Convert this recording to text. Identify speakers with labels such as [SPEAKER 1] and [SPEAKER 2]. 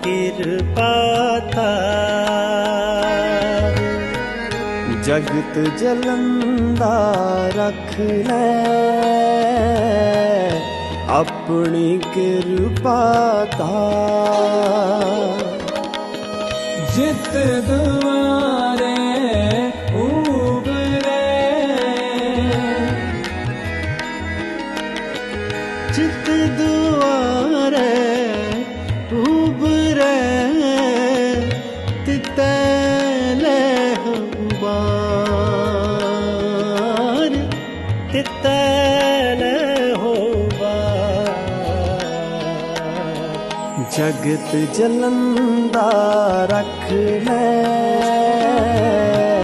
[SPEAKER 1] ਜਲੰਦਾ ਰਖ
[SPEAKER 2] ਜਗਤ ਜਲੰਦਾ ਰੱਖ ਲੈ। ਆਪਣੀ ਕਿਰਪਾ ਤਾਰ ਜਿਤ ਦੁਆਰੇ ਉਬਰੇ
[SPEAKER 1] ਚਿਤ ਦੁਆਰੇ ਉਬਰੇ ਤਿਤਲੇ ਹੋਵਾਰ
[SPEAKER 2] ਜਗਤ ਜਲੰਦਾ ਰੱਖ ਲੈ।